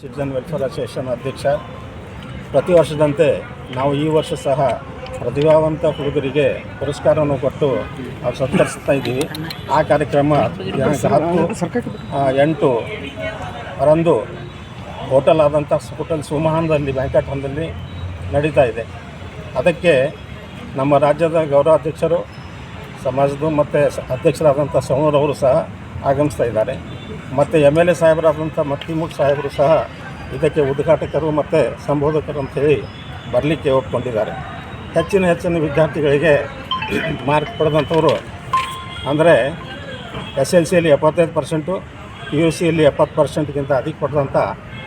Citizen welfare association ಅಧ್ಯಕ್ಷ. ಪ್ರತಿ ವರ್ಷದಂತೆ ನಾವು ಈ ವರ್ಷ ಸಹ ಪ್ರತಿಭಾವಂತ ಹುಡುಗರಿಗೆ ಪುರಸ್ಕಾರವನ್ನು ಕೊಟ್ಟು ನಾವು ಸತ್ಕರಿಸ್ತಾ ಇದ್ದೀವಿ. ಆ ಕಾರ್ಯಕ್ರಮ ಹತ್ತು ಎಂಟು ರಂದು ಹೋಟೆಲ್ ಆದಂಥ ಹೋಟೆಲ್ ಸುಮಹಾನದಲ್ಲಿ ಬ್ಯಾಂಕಟ್ ಹಾಲ್ನಲ್ಲಿ ನಡೀತಾ ಇದೆ. ಅದಕ್ಕೆ ನಮ್ಮ ರಾಜ್ಯದ ಗೌರವಾಧ್ಯಕ್ಷರು, ಸಮಾಜದ ಮತ್ತು ಅಧ್ಯಕ್ಷರಾದಂಥ ಸೋಮರವರು ಸಹ ಆಗಮಿಸ್ತಾ ಇದ್ದಾರೆ. ಮತ್ತು ಎಂ ಎಲ್ ಎ ಸಾಹೇಬರಾದಂಥ ಮಟ್ಟಿಮೂಟ್ ಸಾಹೇಬರು ಸಹ ಇದಕ್ಕೆ ಉದ್ಘಾಟಕರು ಮತ್ತು ಸಂಬೋಧಕರು ಅಂತೇಳಿ ಬರಲಿಕ್ಕೆ ಒಪ್ಕೊಂಡಿದ್ದಾರೆ. ಹೆಚ್ಚಿನ ಹೆಚ್ಚಿನ ವಿದ್ಯಾರ್ಥಿಗಳಿಗೆ ಮಾರ್ಕ್ ಪಡೆದಂಥವರು ಅಂದರೆ ಎಸ್ ಎಲ್ ಸಿಯಲ್ಲಿ ಎಪ್ಪತ್ತೈದು ಪರ್ಸೆಂಟು, ಪಿ ಯು ಸಿಯಲ್ಲಿ ಎಪ್ಪತ್ತು ಪರ್ಸೆಂಟ್ಗಿಂತ ಅಧಿಕ ಪಡೆದಂಥ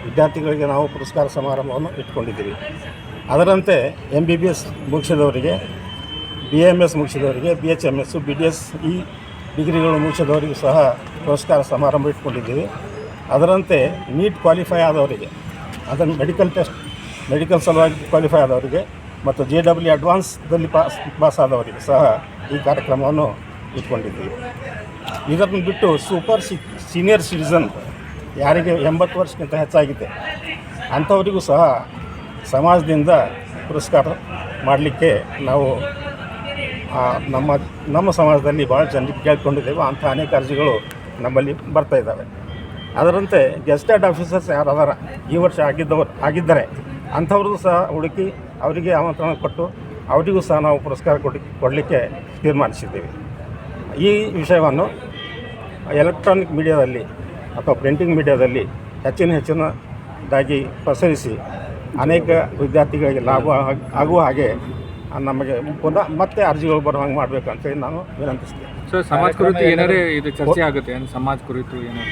ವಿದ್ಯಾರ್ಥಿಗಳಿಗೆ ನಾವು ಪುರಸ್ಕಾರ ಸಮಾರಂಭವನ್ನು ಇಟ್ಕೊಂಡಿದ್ದೀವಿ. ಅದರಂತೆ ಎಂ ಬಿ ಬಿ ಎಸ್ ಮುಗಿಸಿದವರಿಗೆ B M S ಮುಗಿಸಿದವರಿಗೆ B H M S B D S ಈ ಡಿಗ್ರಿಗಳು ಮುಗಿಸಿದವರಿಗೂ ಸಹ ಪುರಸ್ಕಾರ ಸಮಾರಂಭ ಇಟ್ಕೊಂಡಿದ್ದೀವಿ. ಅದರಂತೆ ನೀಟ್ ಕ್ವಾಲಿಫೈ ಆದವರಿಗೆ ಅದನ್ನು ಮೆಡಿಕಲ್ ಟೆಸ್ಟ್, ಮೆಡಿಕಲ್ ಸಲುವಾಗಿ ಕ್ವಾಲಿಫೈ ಆದವರಿಗೆ ಮತ್ತು ಜೆ ಡಬ್ಲ್ಯೂ ಅಡ್ವಾನ್ಸ್ದಲ್ಲಿ ಪಾಸ್ ಪಾಸ್ ಆದವರಿಗೆ ಸಹ ಈ ಕಾರ್ಯಕ್ರಮವನ್ನು ಇಟ್ಕೊಂಡಿದ್ದೀವಿ. ಇದನ್ನು ಬಿಟ್ಟು ಸೂಪರ್ ಸಿ, ಸೀನಿಯರ್ ಸಿಟಿಸನ್ ಯಾರಿಗೆ ಎಂಬತ್ತು ವರ್ಷಕ್ಕಿಂತ ಹೆಚ್ಚಾಗಿದೆ, ಅಂಥವರಿಗೂ ಸಹ ಸಮಾಜದಿಂದ ಪುರಸ್ಕಾರ ಮಾಡಲಿಕ್ಕೆ ನಾವು ನಮ್ಮ ನಮ್ಮ ಸಮಾಜದಲ್ಲಿ ಭಾಳ ಜನರಿಗೆ ಕೇಳ್ಕೊಂಡಿದ್ದೇವೆ ಅಂಥ ಅನೇಕ ಅರ್ಜಿಗಳು ನಮ್ಮಲ್ಲಿ ಬರ್ತಾ ಇದ್ದಾವೆ. ಅದರಂತೆ ಗೆಸ್ಟೆಡ್ ಆಫೀಸರ್ಸ್ ಯಾರು ಅದಾರ ಈ ವರ್ಷ ಆಗಿದ್ದವರು ಆಗಿದ್ದರೆ ಅಂಥವ್ರದ್ದು ಸಹ ಹುಡುಕಿ ಅವರಿಗೆ ಆಮಂತ್ರಣ ಕೊಟ್ಟು ಅವರಿಗೂ ಸಹ ನಾವು ಪುರಸ್ಕಾರ ಕೊಡಿ, ಕೊಡಲಿಕ್ಕೆ ತೀರ್ಮಾನಿಸಿದ್ದೀವಿ. ಈ ವಿಷಯವನ್ನು ಎಲೆಕ್ಟ್ರಾನಿಕ್ ಮೀಡಿಯಾದಲ್ಲಿ ಅಥವಾ ಪ್ರಿಂಟಿಂಗ್ ಮೀಡಿಯಾದಲ್ಲಿ ಹೆಚ್ಚಿನ ಹೆಚ್ಚಿನದಾಗಿ ಪ್ರಸರಿಸಿ ಅನೇಕ ವಿದ್ಯಾರ್ಥಿಗಳಿಗೆ ಲಾಭ ಆಗ್- ಆಗುವ ಹಾಗೆ ನಮಗೆ ಪುನಃ ಮತ್ತೆ ಅರ್ಜಿಗಳು ಬರೋ ಹಂಗೆ ಮಾಡಬೇಕು ಅಂತೇಳಿ ನಾನು ವಿನಂತಿಸ್ತೇನೆ. ಸರ್ ಸಮಾಜ ಕುರಿತು ಏನಾರೇ ಇದು ಚರ್ಚೆ ಆಗುತ್ತೆ ಏನು ಸಮಾಜ ಕುರಿತು ಏನು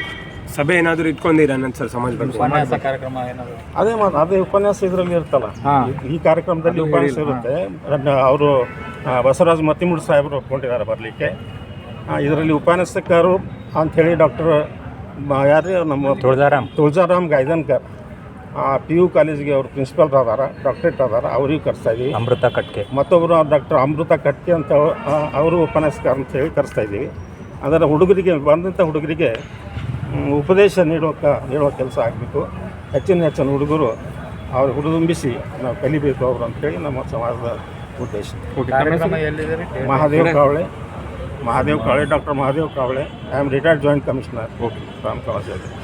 ಸಭೆ ಏನಾದರೂ ಇಟ್ಕೊಂಡಿರ ಸರ್ ಸಮಾಜ ಉಪನ್ಯಾಸ ಕಾರ್ಯಕ್ರಮ ಏನಾದರೂ? ಅದೇ ಮಾತು ಅದೇ ಉಪನ್ಯಾಸ ಇದರಲ್ಲಿ ಇರ್ತಲ್ಲ. ಈ- ಈ ಕಾರ್ಯಕ್ರಮದಲ್ಲಿ ಉಪನ್ಯಾಸ ಇರುತ್ತೆ. ಅವರು ಬಸವರಾಜ್ ಮತ್ತಿಮೂಡ್ ಸಾಹೇಬರು ಒಪ್ಕೊಂಡಿದ್ದಾರೆ ಬರಲಿಕ್ಕೆ. ಇದರಲ್ಲಿ ಉಪನ್ಯಾಸಕರು ಅಂಥೇಳಿ ಡಾಕ್ಟರ್ ಯಾರು ನಮ್ಮ ತುಳಜಾರಾಮ್. ತುಳಜಾರಾಮ್ ಗೈದನ್ಕರ್ ಪಿ ಯು ಕಾಲೇಜಿಗೆ ಅವರು ಪ್ರಿನ್ಸಿಪಲ್ ಅದಾರ ಡಾಕ್ಟ್ರೇಟ್ ಅದಾರ ಅವ್ರಿಗೆ ಕರೆಸ್ತಾ ಇದ್ದೀವಿ ಅಮೃತ ಕಟ್ಕೆ ಮತ್ತೊಬ್ಬರು ಡಾಕ್ಟರ್ ಅಮೃತ ಕಟ್ಕೆ ಅಂತ ಅವರು ಉಪನ್ಯಾಸಕಾರ ಅಂತ ಹೇಳಿ ಕರೆಸ್ತಾ ಇದ್ದೀವಿ ಅದರ ಹುಡುಗರಿಗೆ ಬಂದಂಥ ಹುಡುಗರಿಗೆ ಉಪದೇಶ ನೀಡೋಕೆ ನೀಡುವ ಕೆಲಸ ಆಗಬೇಕು ಹೆಚ್ಚಿನ ಹೆಚ್ಚಿನ ಹುಡುಗರು ಅವ್ರು ಹುಡುಗುಂಬಿಸಿ ನಾವು ಕಲಿಬೇಕು ಅವರು ಅಂತೇಳಿ ನಮ್ಮ ಸಮಾಜದ ಉದ್ದೇಶ. Mahadev Kavale Mahadev Kavale doctor Mahadev Kavale. I am retired joint commissioner okay Ram college